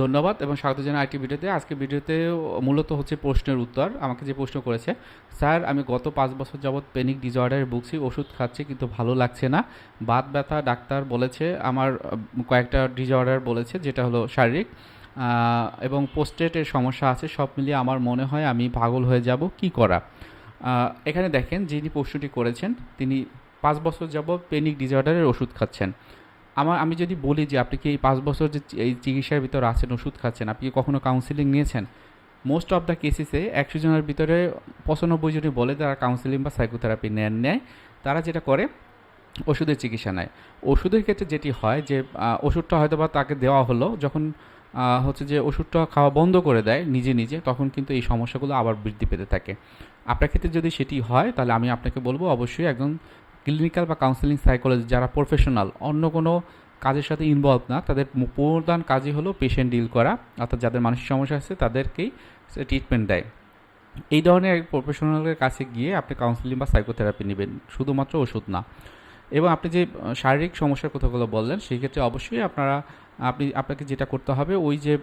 ধন্যবাদ এবং স্বাগত জানাই আরেকটি ভিডিওতে। আজকে ভিডিওতে মূলত হচ্ছে প্রশ্নের উত্তর। আমাকে যে প্রশ্ন করেছে, স্যার, আমি গত পাঁচ বছর যাবৎ পেনিক ডিজঅর্ডারে ভুগছি, ওষুধ খাচ্ছি কিন্তু ভালো লাগছে না। বাত ব্যথা, ডাক্তার বলেছে, আমার কয়েকটা ডিজঅর্ডার বলেছে, যেটা হলো শারীরিক এবং পোস্টেটের সমস্যা আছে, সব মিলিয়ে আমার মনে হয় আমি পাগল হয়ে যাব, কি করা? এখানে দেখেন যিনি প্রশ্নটি করেছেন, তিনি পাঁচ বছর যাবৎ পেনিক ডিজঅর্ডারের ওষুধ খাচ্ছেন। আমার, আমি যদি বলি যে আপনি কি এই পাঁচ বছর যে এই চিকিৎসার ভিতরে আছেন, ওষুধ খাচ্ছেন, আপনি কি কখনো কাউন্সিলিং নিয়েছেন? মোস্ট অফ দ্য কেসেসে একশো জনের ভিতরে পঁচানব্বই জনই বলে তারা কাউন্সিলিং বা সাইকোথেরাপি নেন, নেয়। তারা যেটা করে, ওষুধের চিকিৎসা নেয়। ওষুধের ক্ষেত্রে যেটি হয় যে ওষুধটা হয়তো বা তাকে দেওয়া হলো, যখন হচ্ছে যে ওষুধটা খাওয়া বন্ধ করে দেয় নিজে নিজে, তখন কিন্তু এই সমস্যাগুলো আবার বৃদ্ধি পেতে থাকে। আপনার ক্ষেত্রে যদি সেটি হয়, তাহলে আমি আপনাকে বলব, অবশ্যই একজন ক্লিনিক্যাল বা কাউন্সিলিং সাইকোলজি যারা প্রফেশনাল অন্য কোনো কাজের সাথে ইনভলভ না, তাদের প্রধান কাজই হলো পেশেন্ট ডিল করা, অর্থাৎ যাদের মানসিক সমস্যা আছে তাদেরকেই ট্রিটমেন্ট দেয়। এই ধরনের প্রফেশনালের কাছে গিয়ে আপনি কাউন্সিলিং বা সাইকোথেরাপি নেবেন, শুধুমাত্র ওষুধ না। এবং আপনি যে শারীরিক সমস্যার কথাগুলো বললেন, সেই ক্ষেত্রে অবশ্যই আপনারা, আপনি, আপনাকে যেটা করতে হবে, ওই যে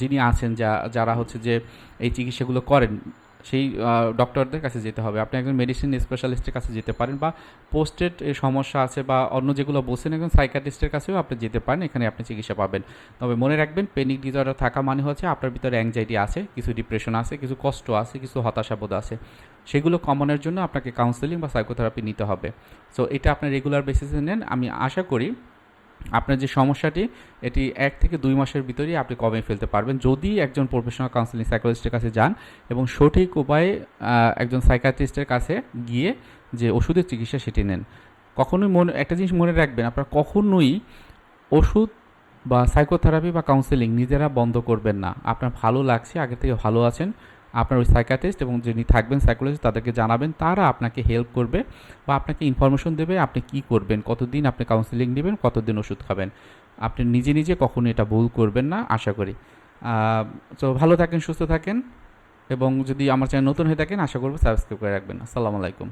যিনি আছেন, যা, যারা হচ্ছে যে, এই চিকিৎসাগুলো করেন সেই ডক্টরদের কাছে যেতে হবে। আপনি একজন মেডিসিন স্পেশালিস্টের কাছে যেতে পারেন বা পোস্টেড সমস্যা আছে বা অন্য যেগুলো বলছেন, একজন সাইকাটিস্টের কাছেও আপনি যেতে পারেন, এখানে আপনি চিকিৎসা পাবেন। তবে মনে রাখবেন পেনিক ডিজর্ডার থাকা মানে হচ্ছে আপনার ভিতরে অ্যাংজাইটি আছে, কিছু ডিপ্রেশন আছে, কিছু কষ্ট আছে, কিছু হতাশাবোধ আছে। সেগুলো কমানোর জন্য আপনাকে কাউন্সেলিং বা সাইকোথেরাপি নিতে হবে। সো এটা আপনি রেগুলার বেসিসে নেন। আমি আশা করি আপনার যে সমস্যাটি, এটি এক থেকে দুই মাসের ভিতরেই আপনি কমে ফেলতে পারবেন। যদি একজন প্রফেশনাল কাউন্সিলিং সাইকোলজিস্টের কাছে যান এবং সঠিক উপায়ে একজন সাইকাট্রিস্টের কাছে গিয়ে যে ওষুধের চিকিৎসা সেটি নেন, কখনোই মনে, একটা জিনিস মনে রাখবেন, আপনার কখনোই ওষুধ বা সাইকোথেরাপি বা কাউন্সেলিং নিজেরা বন্ধ করবেন না। আপনার ভালো লাগছে আগে থেকে ভালো আছেন আপনার ওই সাইকাটিস্ট এবং যিনি থাকবেন সাইকোলজিস্ট তাদেরকে জানাবেন, তারা আপনাকে হেল্প করবে বা আপনাকে ইনফরমেশন দেবে আপনি কি করবেন, কতদিন আপনি কাউন্সিলিং নেবেন, কতদিন ওষুধ খাবেন। আপনি নিজে নিজে কখনো এটা ভুল করবেন না, আশা করি। তো ভালো থাকেন, সুস্থ থাকেন এবং যদি আমার চ্যানেল নতুন হয়ে থাকেন, আশা করব সাবস্ক্রাইব করে রাখবেন। আসসালামু আলাইকুম।